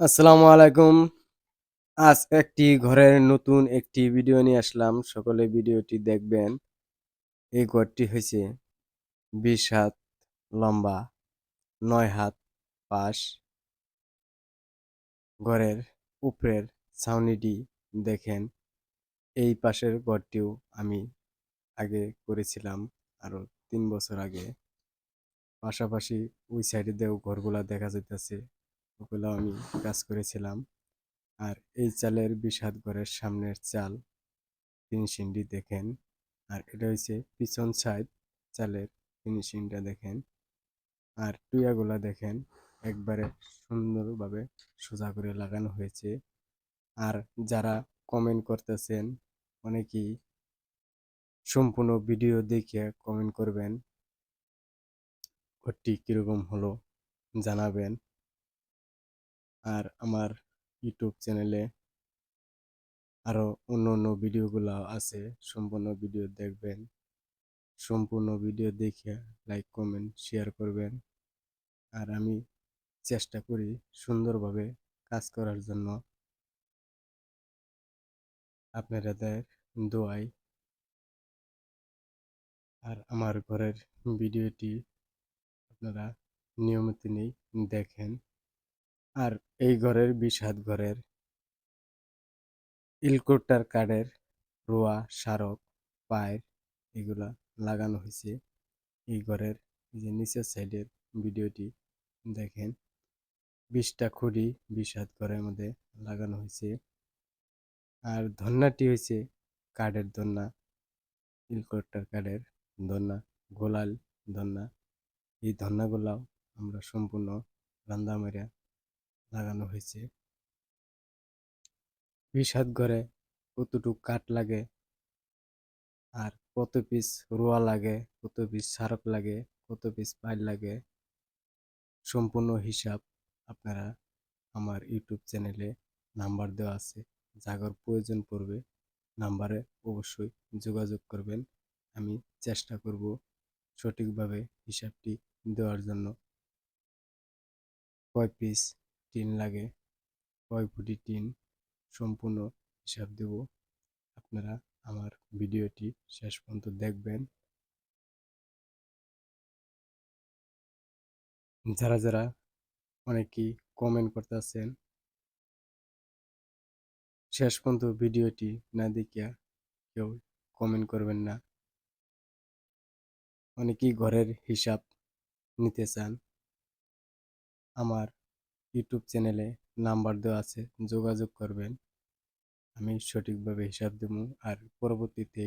আসসালামু আলাইকুম। আজ একটি ঘরের নতুন একটি ভিডিও নিয়ে আসলাম। সকলে ভিডিওটি দেখবেন। এই ঘরটি হইছে ২০ হাত লম্বা, নয় হাত পাশ। ঘরের উপরের ছাউনিটি দেখেন। এই পাশের ঘরটিও আমি আগে করেছিলাম আরও ৩ বছর আগে। পাশাপাশি ওই সাইডে দিয়েও ঘরগুলা দেখা যাইতাছে। ওগুলাও আমি কাজ করেছিলাম। আর এই চালের বিষাদ ঘরের সামনের চাল ফিনিশিংটি দেখেন। আর এটা হইছে পিছন সাইড চালের ফিনিশিংটা দেখেন। আর টুয়াগুলা দেখেন, একবারে সুন্দরভাবে সোজা করে লাগানো হয়েছে। আর যারা কমেন্ট করতেছেন, অনেকেই সম্পূর্ণ ভিডিও দেখে কমেন্ট করবেন। ঘরটি কীরকম হলো জানাবেন। আর আমার ইউটিউব চ্যানেলে আরও অন্য-অন্য ভিডিওগুলা আছে। সম্পূর্ণ ভিডিও দেখবেন। সম্পূর্ণ ভিডিও দেখে লাইক, কমেন্ট, শেয়ার করবেন। আর আমি চেষ্টা করি সুন্দরভাবে কাজ করার জন্য। আপনারাদের দোয়াই আর আমার ঘরের ভিডিওটি আপনারা নিয়মিতই দেখেন। আর এই ঘরের ২০ হাত ঘরের ইলকোটার কাঠের রোয়া, স্মারক, পাইপ এগুলা লাগানো হয়েছে এই ঘরের যে নিচের সাইডের ভিডিওটি দেখেন। ২০ টা খুঁটি ২০ হাত ঘরের মধ্যে লাগানো হয়েছে আর ধন্নাটি হইছে কাঠের ধন্না। ইলকোটার কাঠের ধন্না, গোলাল ধন্না। এই ধন্নাগুলাও আমরা সম্পূর্ণ রান্দা মাইরা লাগানো হয়েছে ২০ হাত ঘরে কতটুক কাঠ লাগে আর কত পিস রোয়া লাগে, কত পিস স্মারক লাগে, কত পিস পাইপ লাগে সম্পূর্ণ হিসাব আপনারা আমার ইউটিউব চ্যানেলে নাম্বার দেওয়া আছে। যাগর প্রয়োজন পড়বে নাম্বারে অবশ্যই যোগাযোগ করবেন। আমি চেষ্টা করব সঠিকভাবে হিসাবটি দেওয়ার জন্য। কয় পিস টিন লাগে, কয় ফুটি টিন সম্পূর্ণ হিসাব দেব। আপনারা আমার ভিডিওটি শেষ পর্যন্ত দেখবেন। যারা, যারা অনেকেই কমেন্ট করতেছেন শেষ পর্যন্ত ভিডিওটি না দেখিয়া কেউ কমেন্ট করবেন না। অনেকেই ঘরের হিসাব নিতে চান। আমার ইউটিউব চ্যানেলে নাম্বার দেওয়া আছে যোগাযোগ করবেন। আমি সঠিকভাবে হিসাব দেবো আর পরবর্তীতে